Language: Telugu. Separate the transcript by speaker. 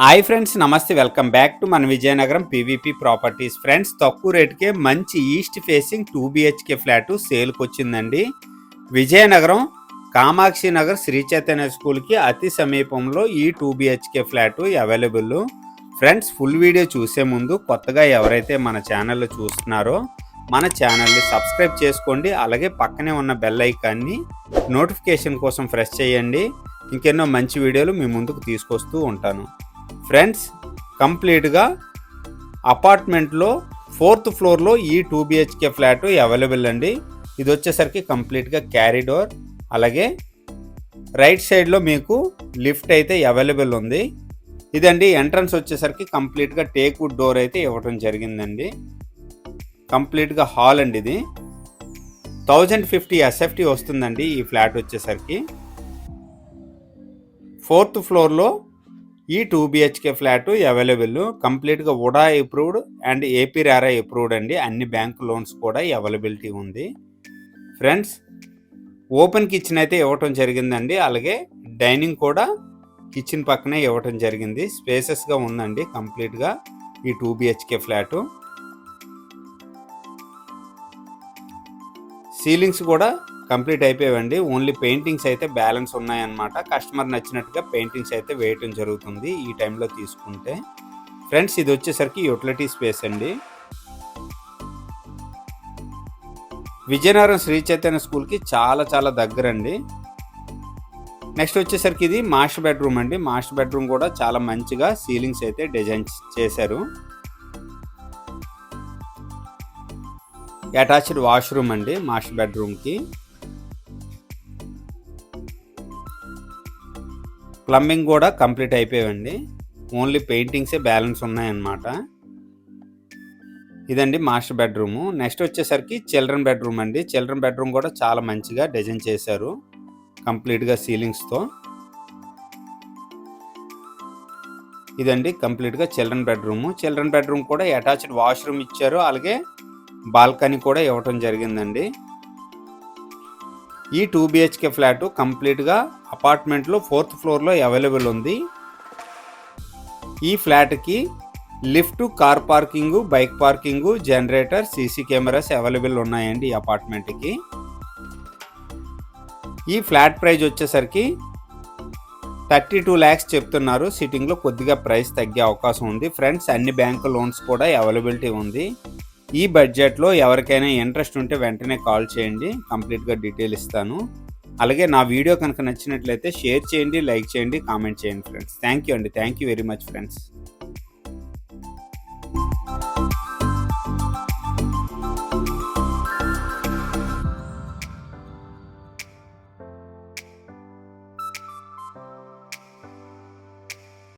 Speaker 1: హాయ్ ఫ్రెండ్స్ నమస్తే వెల్కమ్ బ్యాక్ టు మన విజయనగరం పీవీపీ ప్రాపర్టీస్. ఫ్రెండ్స్ తక్కువ రేటుకే మంచి east facing two BHK flat సేల్కి వచ్చిందండి విజయనగరం కామాక్షి నగర్ శ్రీ చైతన్య స్కూల్కి అతి సమీపంలో ఈ two BHK flat available. Friends full video చూసే ముందు కొత్తగా ఎవరైతే మన ఛానల్ చూస్తున్నారో మన ఛానల్ని సబ్స్క్రైబ్ చేసుకోండి. అలాగే పక్కనే ఉన్న బెల్ ఐకాన్ని నోటిఫికేషన్ కోసం ప్రెస్ చేయండి. ఇంకెన్నో మంచి వీడియోలు మీ ముందుకు తీసుకొస్తూ ఉంటాను. ఫ్రెండ్స్ కంప్లీట్గా అపార్ట్మెంట్లో ఫోర్త్ ఫ్లోర్లో ఈ టూ బిహెచ్కే ఫ్లాట్ అవైలబుల్ అండి. ఇది వచ్చేసరికి కంప్లీట్గా క్యారిడోర్ అలాగే రైట్ సైడ్లో మీకు లిఫ్ట్ అయితే అవైలబుల్ ఉంది. ఇదండి ఎంట్రన్స్ వచ్చేసరికి కంప్లీట్గా టేక్వుడ్ డోర్ అయితే ఇవ్వటం జరిగిందండి. కంప్లీట్గా హాల్ అండి ఇది. థౌజండ్ ఫిఫ్టీ ఎస్ఎఫ్టీ వస్తుందండి ఈ ఫ్లాట్ వచ్చేసరికి. ఫోర్త్ ఫ్లోర్లో ఈ టూ బిహెచ్కే ఫ్లాట్ అవైలబుల్ కంప్లీట్గా UDA approved and AP RERA approved అండి. అన్ని బ్యాంక్ లోన్స్ కూడా అవైలబిలిటీ ఉంది. ఫ్రెండ్స్ ఓపెన్ కిచెన్ అయితే ఇవ్వటం జరిగిందండి. అలాగే డైనింగ్ కూడా కిచెన్ పక్కనే ఇవ్వటం జరిగింది. స్పేసెస్గా ఉందండి కంప్లీట్గా ఈ టూ బిహెచ్కే ఫ్లాటు. సీలింగ్స్ కూడా కంప్లీట్ అయిపోయావండి. ఓన్లీ పెయింటింగ్స్ అయితే బ్యాలెన్స్ ఉన్నాయన్నమాట. కస్టమర్ నచ్చినట్టుగా పెయింటింగ్స్ అయితే వేయటం జరుగుతుంది ఈ టైంలో తీసుకుంటే. ఫ్రెండ్స్ ఇది వచ్చేసరికి యూటిలిటీ స్పేస్ అండి. విజయనగరం శ్రీ చైతన్య స్కూల్కి చాలా చాలా దగ్గర అండి నెక్స్ట్ వచ్చేసరికి ఇది మాస్టర్ బెడ్రూమ్ అండి. మాస్టర్ బెడ్రూమ్ కూడా చాలా మంచిగా సీలింగ్స్ అయితే డిజైన్ చేశారు. అటాచ్డ్ వాష్రూమ్ అండి మాస్టర్ బెడ్రూమ్కి. ప్లంబింగ్ కూడా కంప్లీట్ అయిపోయాయండి. ఓన్లీ పెయింటింగ్సే బ్యాలెన్స్ ఉన్నాయన్నమాట. ఇదండి మాస్టర్ బెడ్రూము నెక్స్ట్ వచ్చేసరికి చిల్డ్రన్ బెడ్రూమ్ అండి. చిల్డ్రన్ బెడ్రూమ్ కూడా చాలా మంచిగా డిజైన్ చేశారు. కంప్లీట్గా సీలింగ్స్తో ఇదండి కంప్లీట్గా చిల్డ్రన్ బెడ్రూము చిల్డ్రన్ బెడ్రూమ్ కూడా అటాచ్డ్ వాష్రూమ్ ఇచ్చారు. అలాగే బాల్కనీ కూడా ఇవ్వటం జరిగిందండి. ఈ టూ బిహెచ్కే ఫ్లాట్ కంప్లీట్గా అపార్ట్మెంట్లో ఫోర్త్ ఫ్లోర్లో అవైలబుల్ ఉంది. ఈ ఫ్లాట్కి lift car parking bike parking generator CC cameras available ఉన్నాయండి ఈ అపార్ట్మెంట్కి. ఈ ఫ్లాట్ ప్రైజ్ వచ్చేసరికి థర్టీ టూ ల్యాక్స్ చెప్తున్నారు. సిట్టింగ్లో కొద్దిగా ప్రైస్ తగ్గే అవకాశం ఉంది. ఫ్రెండ్స్ అన్ని బ్యాంకు లోన్స్ కూడా అవైలబిలిటీ ఉంది. ఈ బడ్జెట్లో ఎవరికైనా ఇంట్రెస్ట్ ఉంటే వెంటనే కాల్ చేయండి కంప్లీట్గా డీటెయిల్ ఇస్తాను. అలాగే నా వీడియో కనుక నచ్చినట్లయితే షేర్ చేయండి లైక్ చేయండి కామెంట్ చేయండి ఫ్రెండ్స్. థ్యాంక్ యూ అండి. Thank you very much friends.